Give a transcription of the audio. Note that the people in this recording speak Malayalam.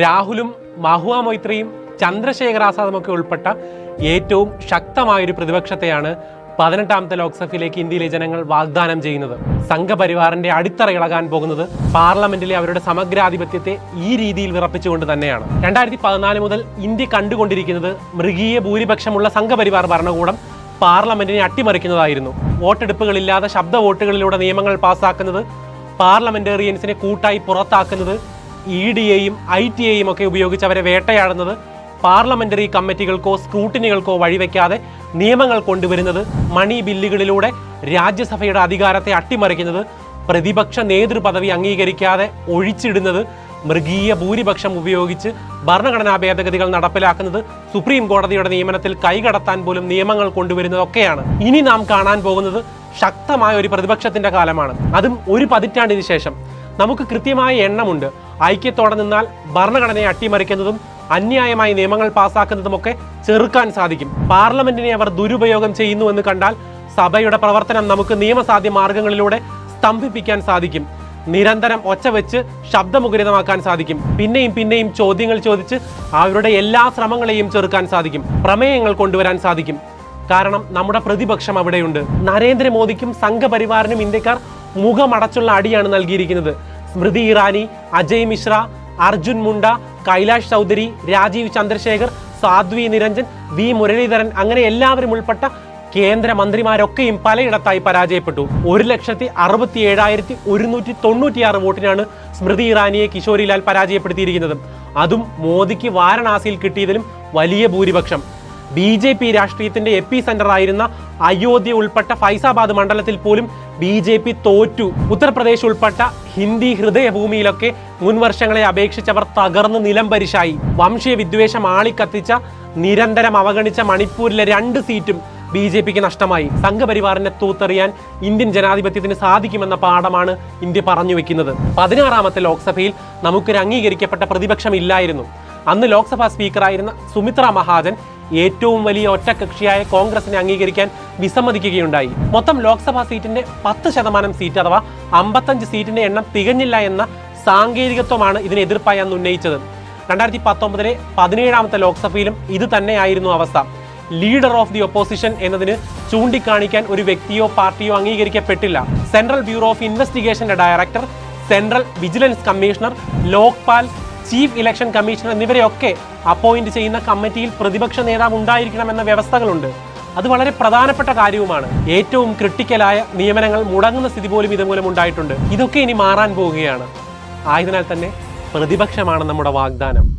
രാഹുലും മഹുവ മൊയ്ത്രയും ചന്ദ്രശേഖർ ആസാദും ഒക്കെ ഉൾപ്പെട്ട ഏറ്റവും ശക്തമായൊരു പ്രതിപക്ഷത്തെയാണ് പതിനെട്ടാമത്തെ ലോക്സഭയിലേക്ക് ഇന്ത്യയിലെ ജനങ്ങൾ വാഗ്ദാനം ചെയ്യുന്നത്. സംഘപരിവാറിന്റെ അടിത്തറ ഇളകാൻ പോകുന്നത് പാർലമെന്റിലെ അവരുടെ സമഗ്രാധിപത്യത്തെ ഈ രീതിയിൽ വിറപ്പിച്ചുകൊണ്ട് തന്നെയാണ്. രണ്ടായിരത്തി പതിനാല് മുതൽ ഇന്ത്യ കണ്ടുകൊണ്ടിരിക്കുന്നത് മൃഗീയ ഭൂരിപക്ഷമുള്ള സംഘപരിവാർ ഭരണകൂടം പാർലമെന്റിനെ അട്ടിമറിക്കുന്നതായിരുന്നു. വോട്ടെടുപ്പുകളില്ലാതെ ശബ്ദ വോട്ടുകളിലൂടെ നിയമങ്ങൾ പാസ്സാക്കുന്നത് പാർലമെന്റേറിയൻസിനെ കൂട്ടായി പുറത്താക്കുന്നത് ഇ ഡി എയും ഐ ടി എയും ഒക്കെ ഉപയോഗിച്ച് അവരെ വേട്ടയാടുന്നത് പാർലമെന്ററി കമ്മിറ്റികൾക്കോ സ്ക്രൂട്ടിനികൾക്കോ വഴിവെക്കാതെ നിയമങ്ങൾ കൊണ്ടുവരുന്നത് മണി ബില്ലുകളിലൂടെ രാജ്യസഭയുടെ അധികാരത്തെ അട്ടിമറിക്കുന്നത് പ്രതിപക്ഷ നേതൃപദവി അംഗീകരിക്കാതെ ഒഴിച്ചിടുന്നത് മൃഗീയ ഭൂരിപക്ഷം ഉപയോഗിച്ച് ഭരണഘടനാ ഭേദഗതികൾ നടപ്പിലാക്കുന്നത് സുപ്രീം കോടതിയുടെ നിയമനത്തിൽ കൈകടത്താൻ പോലും നിയമങ്ങൾ കൊണ്ടുവരുന്നതൊക്കെയാണ്. ഇനി നാം കാണാൻ പോകുന്നത് ശക്തമായ ഒരു പ്രതിപക്ഷത്തിന്റെ കാലമാണ്. അതും ഒരു പതിറ്റാണ്ടിന് ശേഷം. നമുക്ക് കൃത്യമായ എണ്ണമുണ്ട്. ഐക്യത്തോടെ നിന്നാൽ ഭരണഘടനയെ അട്ടിമറിക്കുന്നതും അന്യായമായി നിയമങ്ങൾ പാസാക്കുന്നതുമൊക്കെ ചെറുക്കാൻ സാധിക്കും. പാർലമെന്റിനെ അവർ ദുരുപയോഗം ചെയ്യുന്നു എന്ന് കണ്ടാൽ സഭയുടെ പ്രവർത്തനം നമുക്ക് നിയമസാധ്യ മാർഗങ്ങളിലൂടെ സ്തംഭിപ്പിക്കാൻ സാധിക്കും. നിരന്തരം ഒച്ച വെച്ച് ശബ്ദമുഖരിതമാക്കാൻ സാധിക്കും. പിന്നെയും പിന്നെയും ചോദ്യങ്ങൾ ചോദിച്ച് അവരുടെ എല്ലാ ശ്രമങ്ങളെയും ചെറുക്കാൻ സാധിക്കും. പ്രമേയങ്ങൾ കൊണ്ടുവരാൻ സാധിക്കും. കാരണം നമ്മുടെ പ്രതിപക്ഷം അവിടെയുണ്ട്. നരേന്ദ്രമോദിക്കും സംഘപരിവാറിനും ഇന്ത്യക്കാർ മുഖമടച്ചുള്ള അടിയാണ് നൽകിയിരിക്കുന്നത്. സ്മൃതി ഇറാനി അജയ് മിശ്ര അർജുൻ മുണ്ട കൈലാഷ് ചൗധരി രാജീവ് ചന്ദ്രശേഖർ സാധ്വി നിരഞ്ജൻ വി മുരളീധരൻ അങ്ങനെ എല്ലാവരും ഉൾപ്പെട്ട കേന്ദ്ര മന്ത്രിമാരൊക്കെയും പലയിടത്തായി പരാജയപ്പെട്ടു. ഒരു ലക്ഷത്തി അറുപത്തി ഏഴായിരത്തി ഒരുന്നൂറ്റി തൊണ്ണൂറ്റിയാറ് വോട്ടിനാണ് സ്മൃതി ഇറാനിയെ കിഷോരിലാൽ പരാജയപ്പെടുത്തിയിരിക്കുന്നത്. അതും മോദിക്ക് വാരണാസിയിൽ കിട്ടിയതിലും വലിയ ഭൂരിപക്ഷം. ബി ജെ പി രാഷ്ട്രീയത്തിന്റെ എപ്പി സെന്റർ ആയിരുന്ന അയോധ്യ ഉൾപ്പെട്ട ഫൈസാബാദ് മണ്ഡലത്തിൽ പോലും ബി ജെ പി തോറ്റു. ഉത്തർപ്രദേശ് ഉൾപ്പെട്ട ഹിന്ദി ഹൃദയഭൂമിയിലൊക്കെ മുൻ വർഷങ്ങളെ അപേക്ഷിച്ചവർ തകർന്ന് നിലംപരിശായി വംശീയ വിദ്വേഷം ആളിക്കത്തിച്ച നിരന്തരം അവഗണിച്ച മണിപ്പൂരിലെ രണ്ട് സീറ്റും ബി ജെ പിക്ക് നഷ്ടമായി. സംഘപരിവാറിനെ തൂത്തെറിയാൻ ഇന്ത്യൻ ജനാധിപത്യത്തിന് സാധിക്കുമെന്ന പാഠമാണ് ഇന്ത്യ പറഞ്ഞു വെക്കുന്നത്. പതിനാറാമത്തെ ലോക്സഭയിൽ നമുക്കൊരു അംഗീകരിക്കപ്പെട്ട പ്രതിപക്ഷമില്ലായിരുന്നു. അന്ന് ലോക്സഭാ സ്പീക്കറായിരുന്ന സുമിത്ര മഹാജൻ ഏറ്റവും വലിയ ഒറ്റകക്ഷിയായ കോൺഗ്രസിനെ അംഗീകരിക്കാൻ വിസമ്മതിക്കുകയുണ്ടായി. മൊത്തം ലോക്സഭാ സീറ്റിന്റെ പത്ത് ശതമാനം സീറ്റ് അഥവാ അമ്പത്തഞ്ച് സീറ്റിന്റെ എണ്ണം തികഞ്ഞില്ല എന്ന സാങ്കേതികത്വമാണ് ഇതിന് എതിർപ്പായി അന്ന് ഉന്നയിച്ചത്. രണ്ടായിരത്തി പത്തൊമ്പതിലെ പതിനേഴാമത്തെ ലോക്സഭയിലും ഇത് തന്നെയായിരുന്നു അവസ്ഥ. ലീഡർ ഓഫ് ദി ഒപ്പോസിഷൻ എന്നതിന് ചൂണ്ടിക്കാണിക്കാൻ ഒരു വ്യക്തിയോ പാർട്ടിയോ അംഗീകരിക്കപ്പെട്ടില്ല. Central bureau of ഇൻവെസ്റ്റിഗേഷന്റെ director central vigilance commissioner Lokpal chief election commissioner എന്നിവരെയൊക്കെ appoint ചെയ്യുന്ന കമ്മിറ്റിയിൽ പ്രതിപക്ഷ നേതാവ് ഉണ്ടായിരിക്കണമെന്ന വ്യവസ്ഥകളുണ്ട്. അത് വളരെ പ്രധാനപ്പെട്ട കാര്യവുമാണ്. ഏറ്റവും ക്രിട്ടിക്കലായ നിയമനങ്ങൾ മുടങ്ങുന്ന സ്ഥിതി പോലും ഇതുമൂലം ഉണ്ടായിട്ടുണ്ട്. ഇതൊക്കെ ഇനി മാറാൻ പോവുകയാണ്. ആയതിനാൽ തന്നെ പ്രതിപക്ഷമാണ് നമ്മുടെ വാഗ്ദാനം.